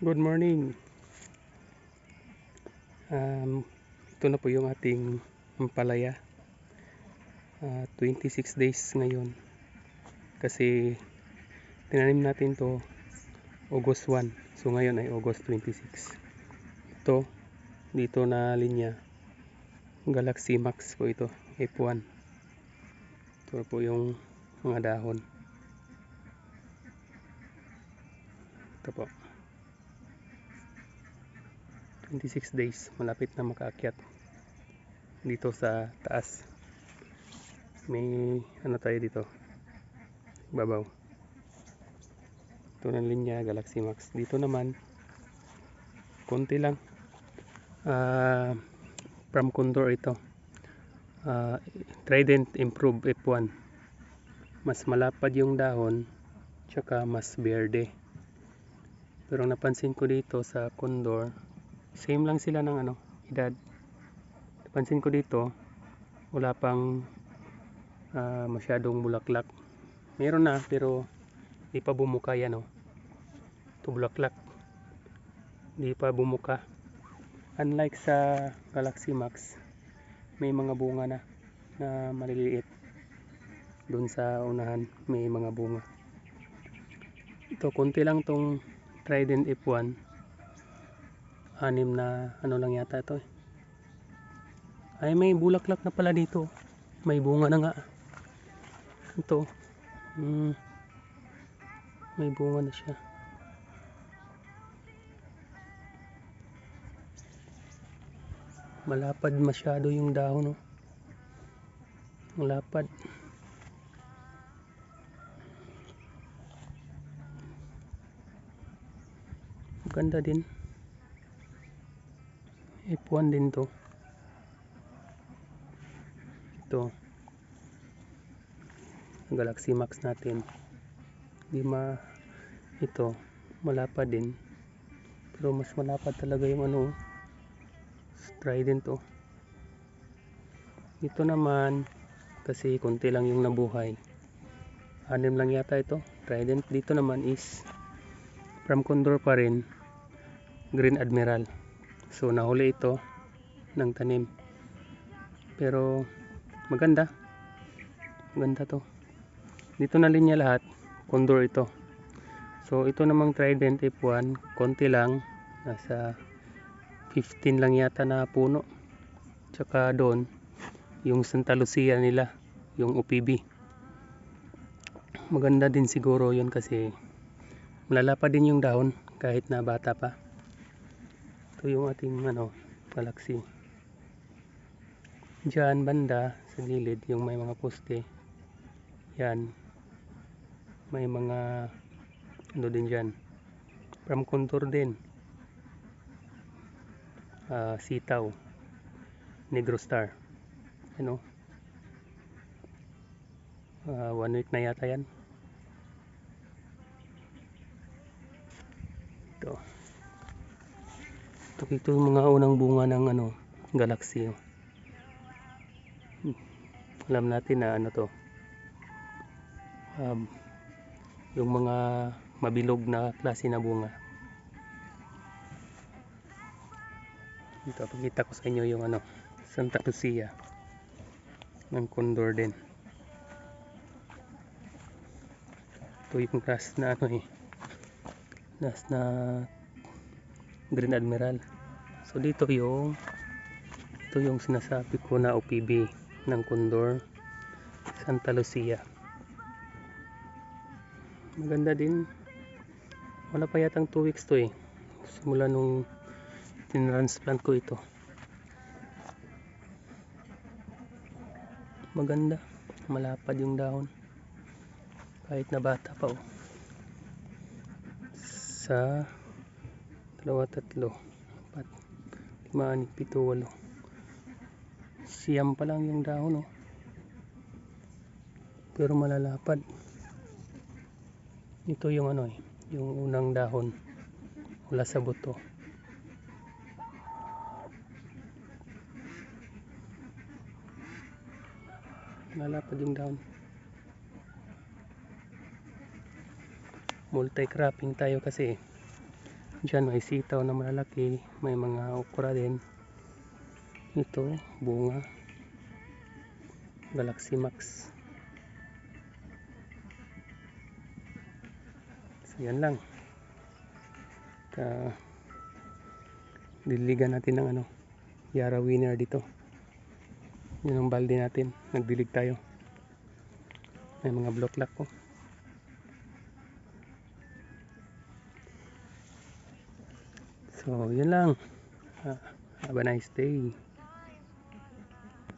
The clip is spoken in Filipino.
Good morning. Um, ito na po yung ating ampalaya. Ah, 26 days ngayon. Kasi tinanim natin to August 1. So ngayon ay August 26. Ito, dito na linya. Galaxy Max po ito. F1. Ito po yung mga dahon. Ito po. 26 days malapit na makaakyat dito sa taas. May ano tayo dito? Babaw ito ng linya Galaxy Max. Dito naman konti lang. Ah, from Condor ito. Ah, Trident Improve F1 mas malapad yung dahon tsaka mas berde. Pero napansin ko dito sa Condor same lang sila ng ano edad. Napansin ko dito wala pang ah, masyadong bulaklak. Meron na pero di pa bumuka yan oh. Ito bulaklak. Di pa bumuka. Unlike sa Galaxy Max may mga bunga na na maliliit. Doon sa unahan may mga bunga. Ito konti lang tong Trident F1 anim na ano lang yata ito eh. ay may bulaklak na pala dito. May bunga na nga. Ito. Mm, may bunga na siya. Malapad masyado yung dahon no? malapad. Ganda din F1 din to. Ito. Galaxy Max natin. Di ma ito malapad din. Pero mas malapad talaga yung ano Trident to. Ito naman kasi konti lang yung nabuhay. Anim lang yata ito. Trident dito naman is from Condor pa rin Green Admiral so nahuli ito ng tanim. Pero maganda. Maganda to. Dito na linya lahat. Condor ito. So ito namang trident F1 konti lang. Nasa 15 lang yata na puno. Tsaka doon yung Santa Lucia nila yung OPB maganda din siguro yun kasi malalapa din yung dahon kahit na bata pa ito yung ating ano galaxy. Dyan banda sa gilid yung may mga poste. Yan. May mga ano din dyan from contour din. Ah, sitaw. Negro star. Ano? Ah, one week na yata yan. Ito ito, yung mga unang bunga ng ano galaxy oh. Alam natin na ano to um, yung mga mabilog na klase na bunga. Ito pakita ko sa inyo yung ano Santa Lucia. Ng condor din. Ito yung grass na ano eh grass na Green Admiral. So dito yung ito yung sinasabi ko na OPB ng condor Santa Lucia. Maganda din. Wala pa yatang 2 weeks to eh. Simula nung tinransplant ko ito. Maganda. Malapad yung dahon. Kahit na bata pa oh. Sa dalawa tatlo apat lima anim pito walo. Siyam pa lang yung dahon oh. Pero malalapad. Ito yung ano eh yung unang dahon. Wala sa buto. Lalapad yung dahon. Multi cropping tayo kasi Diyan may sitaw na malalaki, may mga okra din. Ito, bunga. Galaxy Max. So yan lang. Ka diligan natin ng ano, Yara winner dito. Yun ang balde natin. Nagdilig tayo. May mga block lock ko. So, yun lang. Have a nice day.